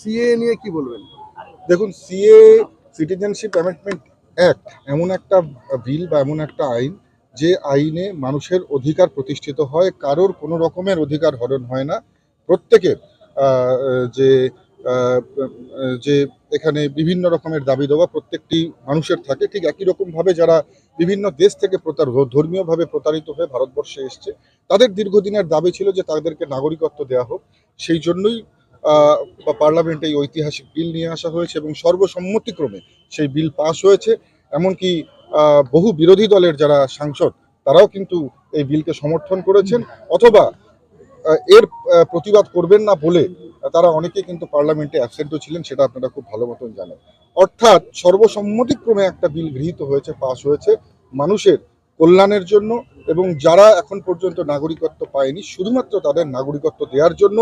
CA নিয়ে কি বলবেন? দেখুন সিএ সিটিজেনশিপ অ্যামেন্ডমেন্ট অ্যাক্ট এমন একটা বিল বা এমন একটা আইন যে আইনে মানুষের অধিকার প্রতিষ্ঠিত হয়, কারোর কোনো রকমের অধিকার হরণ হয় না। প্রত্যেকের যে যে এখানে বিভিন্ন রকমের দাবি দেওয়া প্রত্যেকটি মানুষের থাকে। ঠিক একই রকমভাবে যারা বিভিন্ন দেশ থেকে প্রতার ধর্মীয়ভাবে প্রতারিত হয়ে ভারতবর্ষে এসছে, তাদের দীর্ঘদিনের দাবি ছিল যে তাদেরকে নাগরিকত্ব দেওয়া হোক। সেই জন্যই বা পার্লামেন্টে এই ঐতিহাসিক বিল নিয়ে আসা হয়েছে এবং সর্বসম্মতিক্রমে সেই বিল পাশ হয়েছে। এমনকি বহু বিরোধী দলের যারা সাংসদ, তারাও কিন্তু এই বিলকে সমর্থন করেছেন। অথবা এর প্রতিবাদ করবেন না বলে তারা অনেকে কিন্তু পার্লামেন্টে অ্যাবসেন্টও ছিলেন, সেটা আপনারা খুব ভালো মতন জানেন। অর্থাৎ সর্বসম্মতিক্রমে একটা বিল গৃহীত হয়েছে পাশ হয়েছে মানুষের কল্যাণের জন্য এবং যারা এখন পর্যন্ত নাগরিকত্ব পায়নি, শুধুমাত্র তাদের নাগরিকত্ব দেওয়ার জন্য